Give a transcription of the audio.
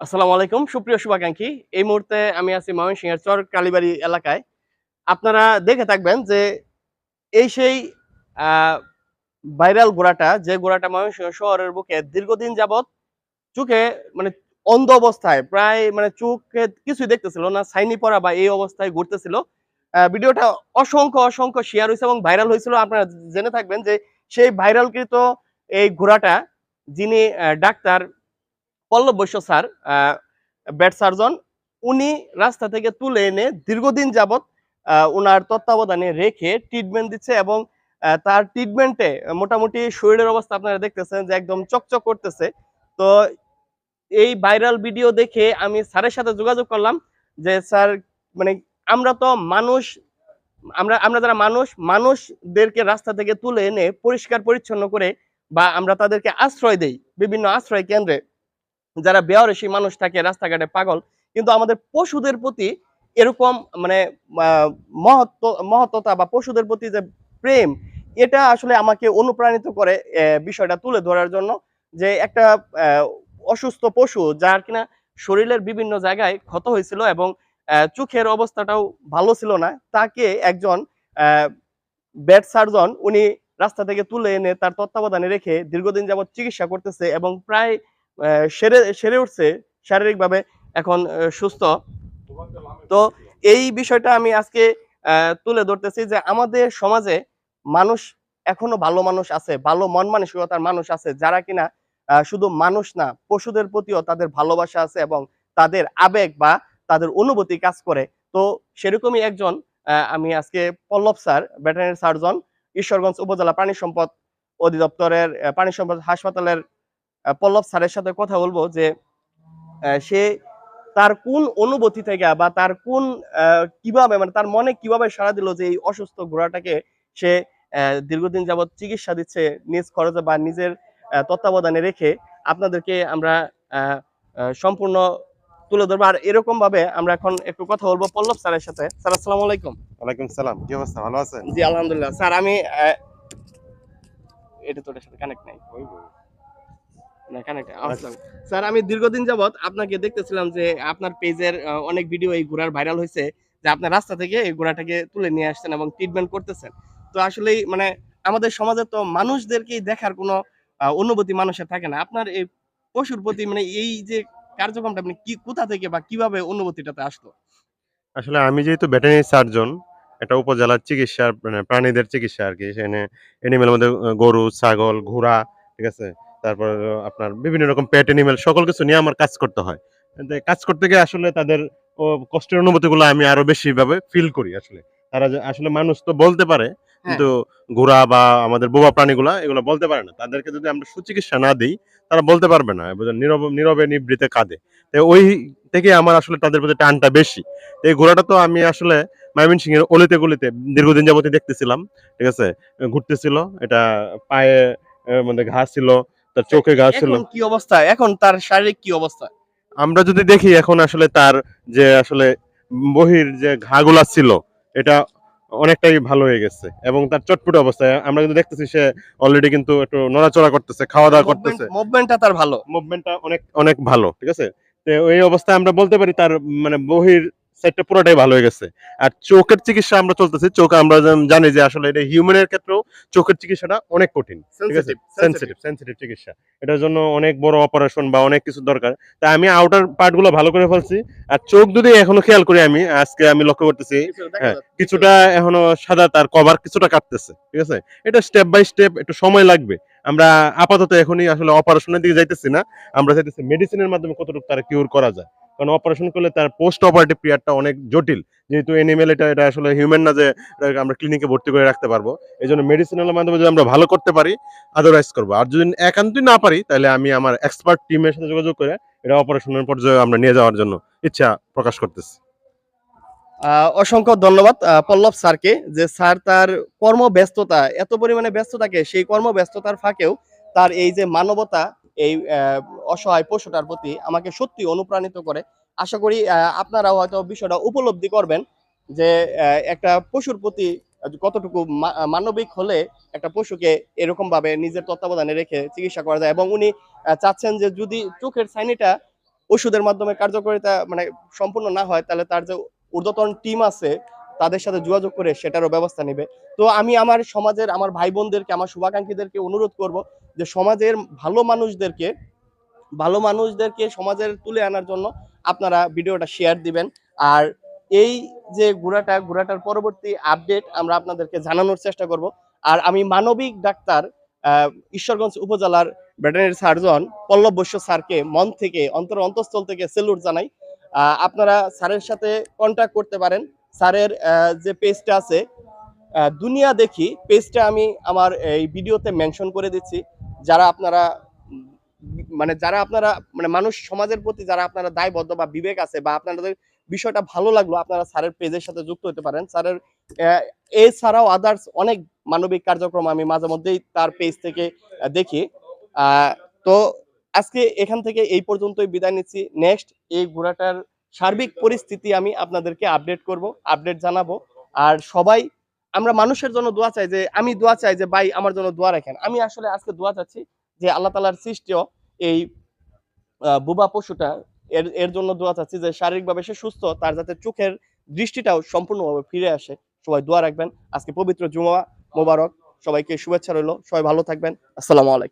আসসালামু আলাইকুম, সুপ্রিয় শুভাকাঙ্ক্ষী। এই মুহূর্তে আমি আছি ময়মনসিংহের চর কালীবাড়ি এলাকায়। আপনারা দেখে থাকবেন যে এই সেই ভাইরাল ঘোড়াটা যে ঘোড়াটা ময়মনসিংহ শহরের বুকে দীর্ঘদিন যাবত চোখে মানে অন্ধ অবস্থায়, প্রায় মানে চোখে কিছুই দেখতেছিল না, সাইনি পড়া বা এই অবস্থায় ঘুরতেছিল। ভিডিওটা অসংখ্য অসংখ্য শেয়ার হয়েছে এবং ভাইরাল হয়েছিল। আপনারা জেনে থাকবেন যে সেই ভাইরালকৃত এই ঘোড়াটা যিনি doctor Pallab Baishya sir vet surgeon, উনি রাস্তা থেকে তুলে এনে দীর্ঘদিন যাবৎ ওনার তত্ত্বাবধানে রেখে ট্রিটমেন্ট দিচ্ছে এবং তার ট্রিটমেন্টে মোটামুটি শরীরের অবস্থা আপনারা দেখতেছেন যে একদম চকচক করতেছে। তো এই ভাইরাল ভিডিও দেখে আমি স্যারের সাথে যোগাযোগ করলাম যে, স্যার মানে আমরা তো মানুষ, আমরা আমরা যারা মানুষ, মানুষদেরকে রাস্তা থেকে তুলে এনে পরিষ্কার পরিচ্ছন্ন করে বা আমরা তাদেরকে আশ্রয় দেই বিভিন্ন আশ্রয় কেন্দ্রে। যারা বেয়ারসি মানুষ থাকে, রাস্তাঘাটে পাগল, কিন্তু আমাদের পশুদের প্রতি এরকম মানে মহত্ব, মহত্বতা বা পশুদের প্রতি যে প্রেম, এটা আসলে আমাকে অনুপ্রাণিত করে বিষয়টা তুলে ধরার জন্য যে একটা অসুস্থ পশু যার কিনা শরীরের বিভিন্ন জায়গায় ক্ষত হয়েছিল এবং চোখের অবস্থাটাও ভালো ছিল না, তাকে একজন ব্যাট সার্জন উনি রাস্তা থেকে তুলে এনে তার তত্ত্বাবধানে রেখে দীর্ঘদিন যাবত চিকিৎসা করতেছে এবং প্রায় সেরে সেরে উঠছে শারীরিকভাবে, এখন সুস্থ। তো এই বিষয়টা আমি আজকে তুলে ধরতেছি যে আমাদের সমাজে মানুষ এখনও ভালো মানুষ আছে, ভালো মন মানসিকতার মানুষ আছে, যারা কিনা শুধু মানুষ না, পশুদের প্রতিও তাদের ভালোবাসা আছে এবং তাদের আবেগ বা তাদের অনুভূতি কাজ করে। তো সেরকমই একজন আমি আজকে Pallab sir, veterinary surgeon, Ishwarganj Upazila প্রাণী সম্পদ অধিদপ্তরের প্রাণী সম্পদ হাসপাতালের পল্লব স্যারের সাথে কথা বলব যে সে তার কোন অনুভূতি থেকে বা তার কোন কীভাবে মানে তার মনে কীভাবে সাড়া দিল যে এই অসুস্থ ঘোড়াটাকে সে দীর্ঘদিন যাবত চিকিৎসা দিচ্ছে নিজ খরচে বা নিজের তত্ত্বাবধানে রেখে আপনাদেরকে আমরা সম্পূর্ণ তুলে ধরবো। আর এরকম ভাবে আমরা এখন একটু কথা বলব পল্লব স্যারের সাথে। স্যার আসসালামু আলাইকুম। ওয়ালাইকুম সালাম। কি অবস্থা? ভালো আছেন? জি আলহামদুলিল্লাহ। স্যার আমি এটা তোর সাথে কানেক্ট নাই। না কানেক্ট স্যার আমি দীর্ঘদিন যাবত আপনাকে দেখতেছিলাম যে আপনার পেজের অনেক ভিডিও এই ঘোড়ার ভাইরাল হয়েছে যে আপনার রাস্তা থেকে এই ঘোড়াটাকে তুলে নিয়ে আসছেন এবং ট্রিটমেন্ট করতেছেন। তো আসলেই মানে আমাদের সমাজে তো মানুষদেরকেই দেখার কোনো অনুভূতি মানুষের থাকে না। আপনার এই পশুর প্রতি মানে এই যে কার্যক্রমটা আপনি কি কোথা থেকে বা কীভাবে অনুভূতিটাতে আসলো? আসলে আমি যেহেতু ভেটেরিনারি সার্জন এটা উপজেলার চিকিৎসা মানে প্রাণীদের চিকিৎসা আর কি। সেখানে মধ্যে গরু ছাগল ঘোড়া ঠিক আছে? তারপর আপনার বিভিন্ন রকম পেট এনিমেল সকল কিছু নিয়ে আমার কাজ করতে হয়। কাজ করতে গিয়ে আসলে তাদের কষ্টের অনুভূতিগুলো আমি আরও বেশি ভাবে ফিল করি আসলে। তারা আসলে মানুষ তো বলতে পারে কিন্তু ঘোড়া বা আমাদের বোবা প্রাণীগুলা এগুলো বলতে পারে না। তাদেরকে যদি আমরা সুচিকিৎসা না দিই তারা বলতে পারবে না? নীরব নীরবে নিবৃতে কাঁদে। তো ওই থেকে আমার আসলে তাদের প্রতি টানটা বেশি। তো এই ঘোড়াটা তো আমি আসলে ময়মনসিং এর অলিতে গলিতে দীর্ঘদিন যাবতই দেখতেছিলাম ঠিক আছে? ঘুরতেছিল এটা পায়ে মধ্যে ঘাস ছিল তার চোখে ঘাস ছিল। এখন কি অবস্থা? এখন তার শারীরিক কি অবস্থা? আমরা যদি দেখি এখন আসলে তার যে আসলে বহির যে ঘাগুলা ছিল এটা অনেকটাই ভালো হয়ে গেছে। এবং তার চটপটে অবস্থায় আমরা কিন্তু দেখতেছি সে অলরেডি কিন্তু একটু নড়াচড়া করতেছে খাওয়া দাওয়া করতেছে। মুভমেন্টটা তার ভালো। মুভমেন্টটা অনেক অনেক ভালো ঠিক আছে? তো এই অবস্থায় আমরা বলতে পারি তার মানে বহির সাইডটা পুরোটাই ভালো হয়ে গেছে। আর চোখের চিকিৎসা আমরা চলতেছি চোখ আমরা জানি যে আসলে এটা হিউম্যানের ক্ষেত্রেও চোখের চিকিৎসাটা অনেক কঠিন ঠিক আছে? সেনসিটিভ সেনসিটিভ চিকিৎসা। এটার জন্য অনেক বড় অপারেশন বা অনেক কিছু দরকার। তাই আমি আউটার পার্টগুলো ভালো করে ফেলছি। আর চোখ যদি এখনও খেয়াল করি আমি আজকে আমি লক্ষ্য করতেছি হ্যাঁ, কিছুটা এখনও সাদা তার কভার কিছুটা কাটতেছে ঠিক আছে? এটা স্টেপ বাই স্টেপ একটু সময় লাগবে। আমরা আপাতত এখনই আসলে অপারেশনের দিকে যাইতেছি না। আমরা চাইতেছি মেডিসিনের মাধ্যমে কতটুকু তার কিউর করা যায়। কারণ অপারেশন করলে তার পোস্ট অপারেটিভ পিরিয়ডটা অনেক জটিল। যেহেতু এনিমেল এটা এটা আসলে হিউম্যান না যে আমরা ক্লিনিকে ভর্তি করে রাখতে পারব। এই জন্য মেডিসিনের মাধ্যমে যদি আমরা ভালো করতে পারি আদারওয়াইজ করব। আর যদি একান্তই না পারি, তাহলে আমি আমার এক্সপার্ট টিমের সাথে যোগাযোগ করে এটা অপারেশনের পর্যায়ে আমরা নিয়ে যাওয়ার জন্য ইচ্ছা প্রকাশ করতেছি। অসংখ্য ধন্যবাদ পল্লব স্যারকে যে স্যার তার কর্মব্যস্ততা, এত পরিমাণে ব্যস্ততাকে, সেই কর্মব্যস্ততার ফাঁকেও তার এই যে মানবতা এই অসহায় পশুটার প্রতি আমাকে সত্যি অনুপ্রাণিত করে। আশা করি আপনারাও হয়তো বিষয়টা উপলব্ধি করবেন যে একটা পশুর প্রতি কতটুকু মানবিক হলে একটা পশুকে এরকম ভাবে নিজের তত্ত্বাবধানে রেখে চিকিৎসা করা যায় এবং উনি চাচ্ছেন যে যদি চোখের সাইনিটা ওষুধের মাধ্যমে কার্যকারিতা মানে সম্পূর্ণ না হয়, তাহলে তার যে ঊর্ধ্বতন টিম আছে, তাদের সাথে যোগাযোগ করে সেটারও ব্যবস্থা নেবে। তো আমি আমার সমাজের, আমার ভাই বোনদেরকে আমার শুভাকাঙ্ক্ষীদেরকে অনুরোধ করব যে সমাজের ভালো মানুষদেরকে ভালো মানুষদেরকে সমাজের তুলে আনার জন্য আপনারা ভিডিওটা শেয়ার দিবেন। আর এই যে ঘোড়াটা, ঘোড়াটার পরবর্তী আপডেট আমরা আপনাদেরকে জানানোর চেষ্টা করব। আর আমি মানবিক ডাক্তার ঈশ্বরগঞ্জ উপজেলার ভেটেরিনারি সার্জন পল্লব বৈশ্য স্যারকে মন থেকে, অন্তর অন্তঃস্থল থেকে সেলুট জানাই। আপনারা স্যারের সাথে কন্ট্যাক্ট করতে পারেন। স্যারের যে পেজটা আছে দুনিয়া দেখি পেজটা আমি আমার এই ভিডিওতে মেনশন করে দিচ্ছি। যারা আপনারা মানে যারা আপনারা মানে মানুষ সমাজের প্রতি যারা আপনারা দায়বদ্ধ বা বিবেক আছে বা আপনাদের বিষয়টা ভালো লাগল, আপনারা স্যারের পেজের সাথে যুক্ত হতে পারেন। স্যারের এছাড়াও আদার্স অনেক মানবিক কার্যক্রম আমি মাঝে মধ্যেই তার পেজ থেকে দেখি। তো আজকে এখান থেকে এই পর্যন্তই বিদায় নিচ্ছি। নেক্সট এই ঘোড়াটার সার্বিক পরিস্থিতি আমি আপনাদেরকে আপডেট করব আপডেট জানাব। আর সবাই আমরা মানুষের জন্য দোয়া চাই যে, আমি দোয়া চাই যে, ভাই, আমার জন্য দোয়া রাখেন। আমি আসলে আজকে দোয়া চাচ্ছি যে, আল্লাহ তালার সৃষ্টিও এই বুবা পশুটা এর এর জন্য দোয়া চাচ্ছি যে, শারীরিকভাবে সে সুস্থ, তার যাতে চোখের দৃষ্টিটাও সম্পূর্ণভাবে ফিরে আসে। সবাই দোয়া রাখবেন। আজকে পবিত্র জুমা মোবারক। সবাইকে শুভেচ্ছা রইল। সবাই ভালো থাকবেন। আসসালামু আলাইকুম।